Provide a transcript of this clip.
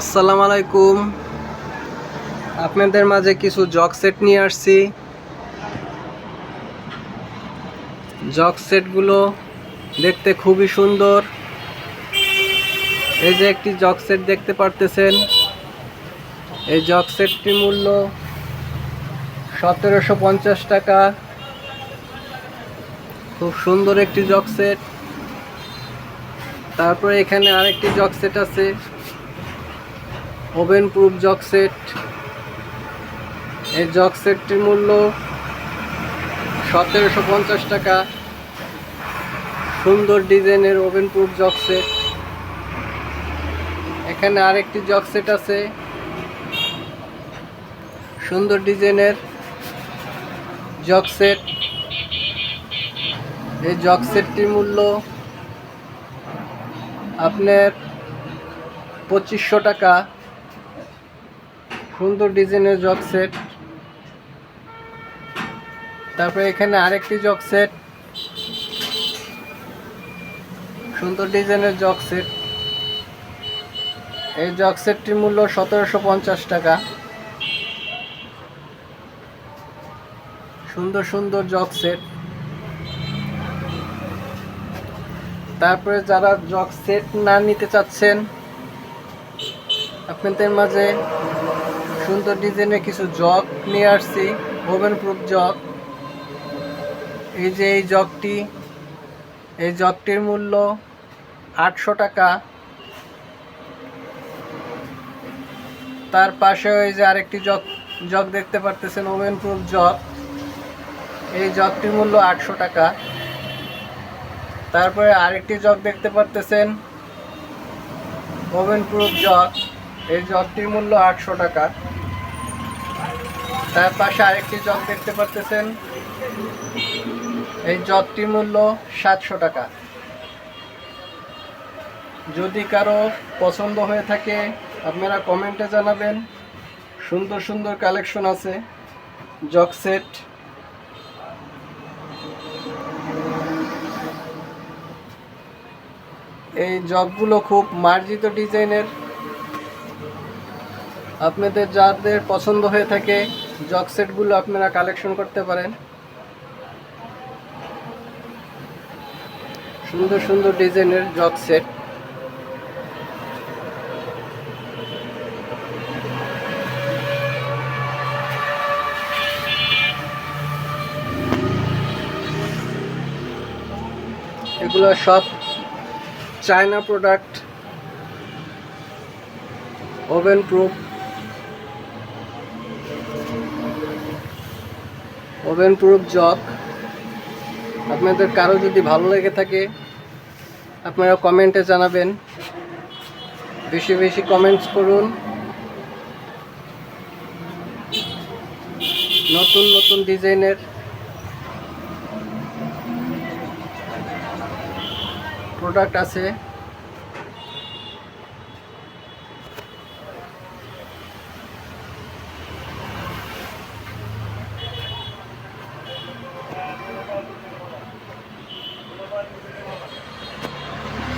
আসসালামু আলাইকুম। আপনাদের মাঝে কিছু জগ সেট নিয়ে আসছি। জগ সেটগুলো দেখতে খুবই সুন্দর। এই যে একটি জগ সেট দেখতে পারতেছেন। এই জগ সেটটির মূল্য সতেরোশো পঞ্চাশ টাকা। খুব সুন্দর একটি জগ সেট। তারপরে এখানে আরেকটি জগ সেট আছে। Oven proof jug set. এই জগ সেটটির মূল্য সতেরোশো পঞ্চাশ টাকা। সুন্দর ডিজাইনের ওভেন প্রুফ জগ সেট। এখানে আরেকটি জগ সেট আছে। সুন্দর ডিজাইনের জগ সেট। এই জগ সেটটির মূল্য আপনার পঁচিশশো টাকা। সুন্দর ডিজাইনের জগ সেট। তারপরে এখানে আরেকটি জগ সেট। সুন্দর ডিজাইনের জগ সেট। এই জগ সেটটির মূল্য সতেরোশো পঞ্চাশ টাকা। সুন্দর সুন্দর জগ সেট। তারপরে যারা জগ সেট না নিতে চাচ্ছেন, আপনাদের মাঝে সুন্দর ডিজাইনের কিছু জগ নিয়ে আসছি ওভেন প্রুফ জগ। এই যে এই জগটি, এই জগটির মূল্য আটশো টাকা। তার পাশে ওই যে আরেকটি জগ জগ দেখতে পারতেছেন ওভেন প্রুফ জগ। এই জগটির মূল্য আটশো টাকা। তারপরে আরেকটি জগ দেখতে পারতেছেন ওভেন প্রুফ জগ। এই জগটির মূল্য আটশো টাকা। তার পাশে আরেকটি জগ দেখতে পারতেছেন। এই জগটির মূল্য সাতশো টাকা। যদি কারও পছন্দ হয়ে থাকে, আপনারা কমেন্টে জানাবেন। সুন্দর সুন্দর কালেকশন আছে, জগ সেট। এই জগগুলো খুব মার্জিত ডিজাইনের। আপনাদের যাদের পছন্দ হয়ে থাকে জগ সেটগুলো আপনারা কালেকশন করতে পারেন। সুন্দর সুন্দর ডিজাইনের জগ সেট। এগুলো সব China product oven proof oven proof jug. আপনাদের কারও যদি ভালো লেগে থাকে আপনারা কমেন্টে জানাবেন। বেশি বেশি কমেন্টস করুন। নতুন নতুন ডিজাইনের প্রোডাক্ট আছে।